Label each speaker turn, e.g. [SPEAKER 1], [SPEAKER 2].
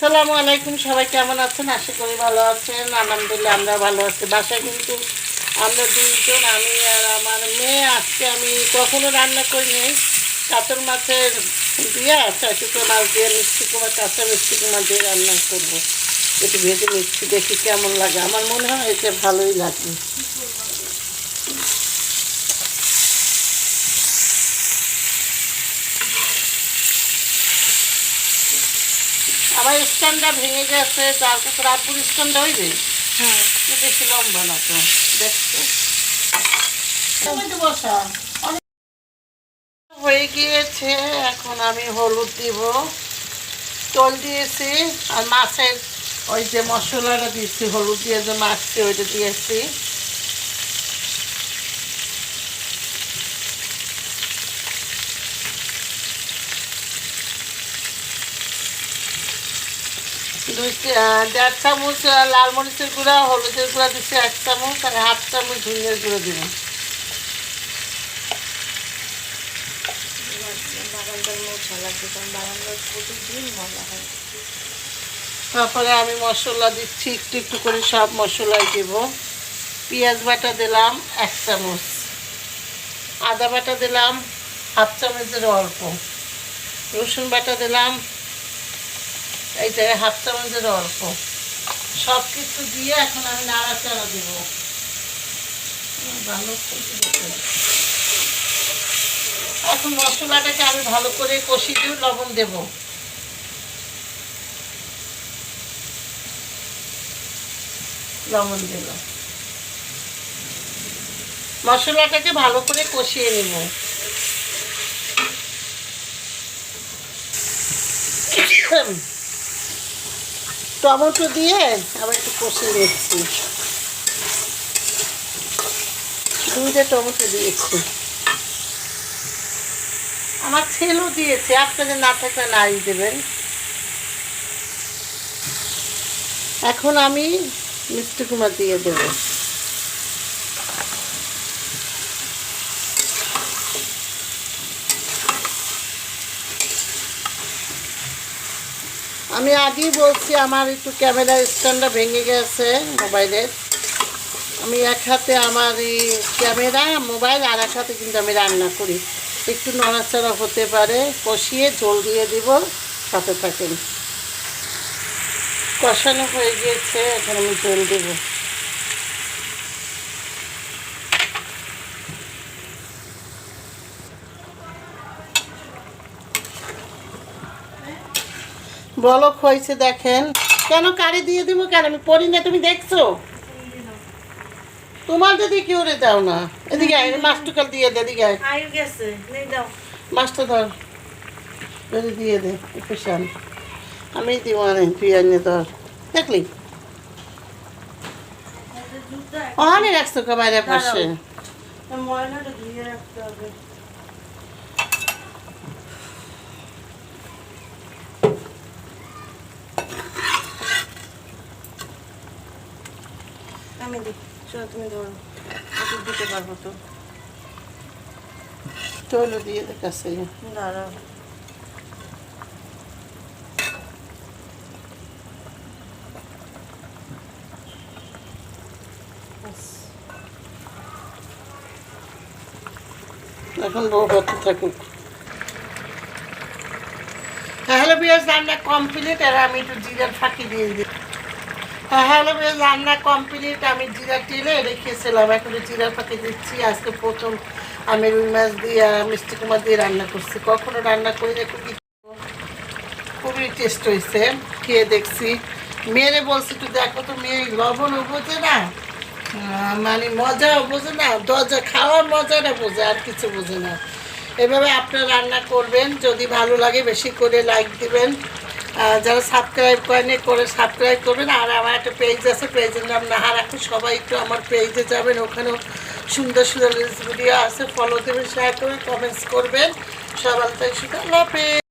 [SPEAKER 1] সালামু আলাইকুম, সবাই কেমন আছেন? আশা করি ভালো আছেন। আলহামদুলিল্লাহ, আমরা ভালো আছি। বাসায় কিন্তু আমরা দুইজন, আমি আর আমার মেয়ে। আজকে আমি কখনো রান্না করি নাই। কাতল মাছের দিয়ে চাষি মাছ দিয়ে, মিষ্টি কুমার কাঁচা মিষ্টি কুমার দিয়ে রান্না করব। একটু ভেজে মিষ্টি দেখি কেমন লাগে। আমার মনে হয় এটা ভালোই লাগবে আমার স্ট্যান্ডটা ভেঙে গেছে তার কাছে রাতপুর স্ট্যান্ডটা হইবে
[SPEAKER 2] হ্যাঁ।
[SPEAKER 1] বেশি লম্বা না তো দেখছ হয়ে গিয়েছে এখন আমি হলুদ দিব। তল দিয়েছি আর মাছের ওই যে মশলাটা দিয়েছি হলুদ দিয়ে যে মাছছি ওইটা দিয়েছি। দুই দেড় চামচ লাল মরিচের গুঁড়া, হলুদের গুঁড়া দিচ্ছি এক চামচ, আর হাফ চামচ ধনিয়ার গুঁড়ো
[SPEAKER 2] হয়
[SPEAKER 1] তারপরে আমি মশলা দিচ্ছি, একটু একটু করে সব মশলাই দিব। পেঁয়াজ বাটা দিলাম এক চামচ। আদা বাটা দিলাম হাফ চামচের অল্প। রসুন বাটা দিলাম এই জায়গায় হাফ চামচের অল্প। সব কিছু দিয়ে এখন আমি নাড়াচাড়া দেবো। ভালো এখন মশলাটাকে আমি ভালো করে কষিয়ে দিয়ে লবণ দেবো। লবণ দিলাম মশলাটাকে ভালো করে কষিয়ে নেব। টমেটো দিয়ে আবার একটু কষে নিচ্ছি। দুইটা টমেটো দিয়েছি। আমার ছেলেও দিয়েছে, আপনাদের না থাকলে নাই দেবেন। এখন আমি মিষ্টি কুমার দিয়ে দেবো। আমি আগেই বলছি, আমার একটু ক্যামেরা স্ট্যান্ডটা ভেঙে গেছে মোবাইলের। আমি এক হাতে আমার এই ক্যামেরা, মোবাইল, আর এক হাতে কিন্তু আমি রান্না করি। একটু নড়াচড়া হতে পারে, কষিয়ে জল দিয়ে দিব, সাথে থাকেন। কষানো হয়ে গিয়েছে, এখন আমি জল দেব। বলক হয়েছে দেখেন। কেন কারে দিয়ে দিব কেন? আমি পড়ি না তুমি দেখছ? তোমার যদি কেউ রে দাও না। এদিকে আয় মাছটুকাল দিয়ে দে এদিকে আয়।
[SPEAKER 2] গেছে দাও
[SPEAKER 1] মাছটা ধর। ধরে দিয়ে দে একটু শান। আমি দিব না তুই আনে ধর। দেখলি? অনেক রাখছো বাইরে পাশে।
[SPEAKER 2] ময়লাটা ধুয়ে রাখতে হবে। আমি দিই চলো তুমি ধরো। একটু দিতে পারব তো।
[SPEAKER 1] চলো দিয়ে
[SPEAKER 2] দাঁড়াও।
[SPEAKER 1] এখন বউ করতে থাকুক। রান্না কমপ্লিট আর আমি একটু জিরার ফাঁকি দিয়ে দিই। হ্যালো বিয়াস রান্না কমপ্লিট আমি জিরা টেলে রেখেছিলাম। এখন জিরার ফাঁকি দিচ্ছি। আজকে প্রথম আমি রুই মাছ দিয়ে মিষ্টি কুমার দিয়ে রান্না করছি। কখনো রান্না করি খুবই খুবই টেস্ট হয়েছে। খেয়ে দেখছি। মেয়েরে বলছি, একটু দেখো তো মেয়ে লবণও বোঝে না। মানে মজাও বোঝে না। দরজা খাওয়ার মজাটা বোঝে, আর কিছু বোঝে না। এভাবে আপনারা রান্না করবেন। যদি ভালো লাগে বেশি করে লাইক দিবেন। যারা সাবস্ক্রাইব করেনি, করে সাবস্ক্রাইব করবেন। আর আমার একটা পেজ আছে পেজের নাম নাহার এখন সবাই একটু আমার পেজে যাবেন। ওখানেও সুন্দর সুন্দর ভিডিও আছে। ফলো দেবেন শেয়ার করবেন কমেন্টস করবেন। সবাই তাই শুধু আল্লাহ।